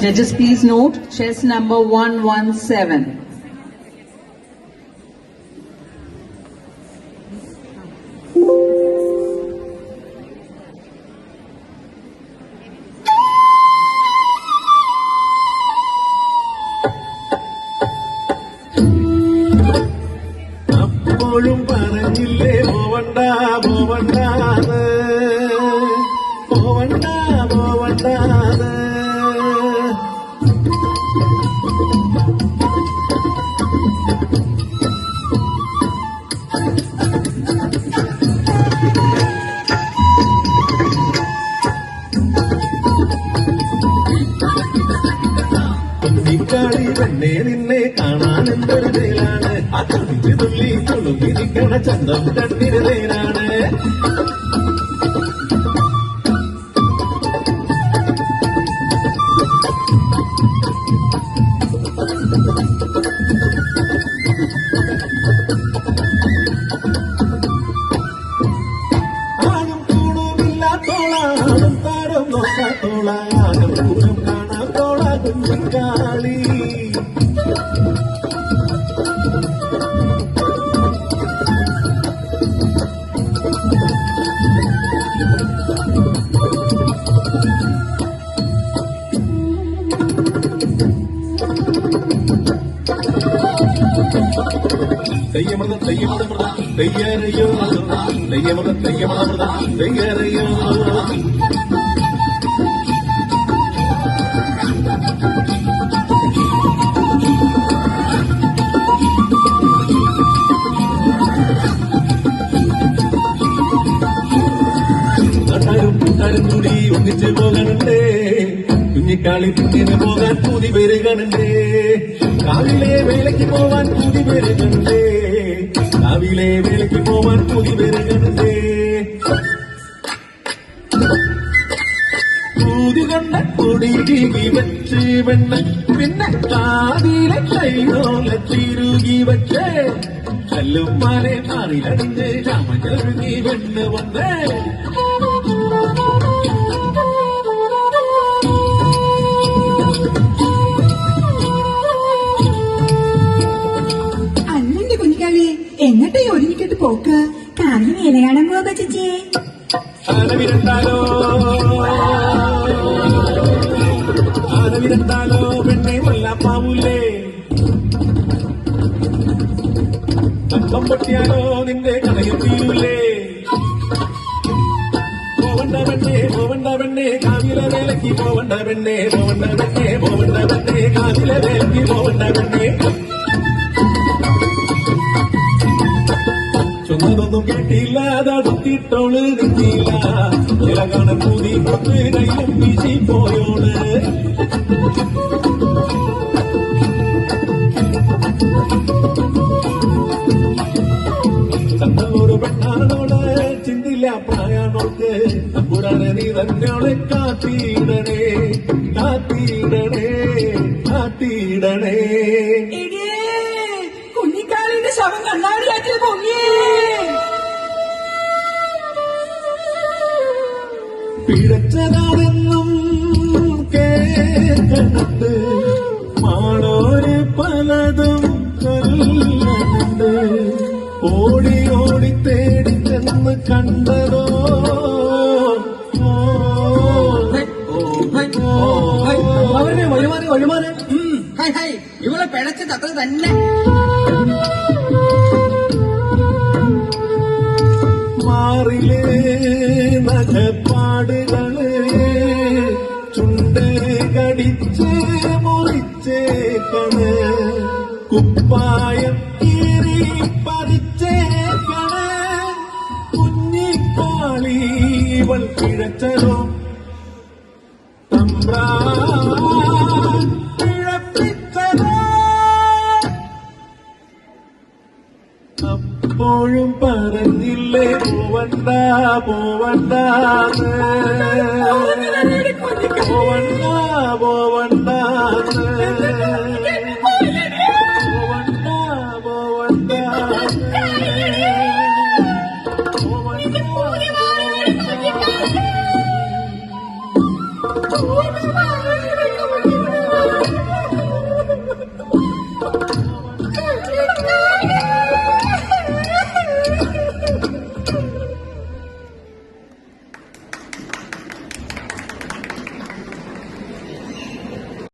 Judges, please note chess number 117. അപ്പോഴും പറഞ്ഞില്ലേ പോവണ്ട പോവണ്ടാന്ന് പോവണ്ട കുഞ്ഞിക്കാളി പെണ്ണെ നിന്നെ കാണാൻ എന്തൊരു വേലാണ് ആ തുള്ളി തുള്ളി തുളുമ്പി നിൽക്കണ ചന്തം കണ്ണിന് തെയ്യമൃതം തെയ്യമൃതമൃതം തെയ്യരയോ തെയ്യമൃതം തെയ്യമൃതമൃതം തെയ്യരയോ കൂടി ഒന്നിച്ച് പോകണുണ്ടേ കുഞ്ഞിക്കാളി കുഞ്ഞിന് പോകാൻ കൂതി പെരുകണുണ്ടേ കാവിലെ വേലയ്ക്ക് പോവാൻ കൂതി പെരുകണുണ്ടേ കാവിലെ വേലയ്ക്ക് പോവാൻ കൂതി വരുകണ്ടേ കൊണ്ട പൊടി കുടികി വെച്ച് വെണ്ണ പിന്നെ കാതിലെ കൈകോല തിരുകി വെച്ച്. കല്ലും മാലെ മാറിലടിഞ്ഞ് രാമചരുങ്ങി വെണ്ണ് വന്നേ. ഇല കാണാൻ പോകാ ചേച്ചിയെ ആനവിരണ്ടാലോ ആനവിരണ്ടാലോ പെണ്ണെ വല്ലാപ്പാവൂലേ തപ്പം പൊട്ടിയാലോ നിന്റെ കടയിൽ തീരൂലേ പോവണ്ട പെണ്ണെ പോവണ്ട പെണ്ണെ കാവില വേലയ്ക്ക് പോവണ്ട പെണ്ണെ പോവണ്ട പെണ്ണെ പോവണ്ട പെണ്ണെ കാവില വേലയ്ക്ക് പോവണ്ട പെണ്ണെ. തടുത്തിട്ടോൾ നിന്നില്ല ഇലകാണ പൂതി കൊത്ത് കയ്യിലും വീശി പോയോൾ ചന്തോട് പെണ്ണാണോൾ ചിന്തില്ല പ്രായാണോൾക്ക്. നമ്പുരാനെ നീ തന്നെയോളെ കാത്തിയിടണേ കാത്തിയിടണേ കാത്തിയിടണേ കുഞ്ഞിക്കാലിന്റെ ശവം കണ്ണാടിയാറ്റിൽ പൊങ്ങിയേ. പിഴച്ചതാണെന്നും കേൾക്കണുണ്ട് മാളോര് പലതും കൊല്ലണുണ്ട് ഓടി ഓടി തേടി ചെന്ന് കണ്ടതോ? ഇവളെ പിഴച്ച ചത്തത് തന്നെ. മാറിലേ നഖപ്പാടുകൾ ചുണ്ട് കടിച്ച് മുറിച്ചേക്കണ് കുപ്പായം കീറി പറിച്ചേക്കണ് കുഞ്ഞിക്കാളി ഇവൾ പിഴച്ചതോ തമ്പ്രാ അപ്പോഴും പറഞ്ഞില്ലേ പോവണ്ട പോവണ്ട പോവണ്ട പോവണ്ട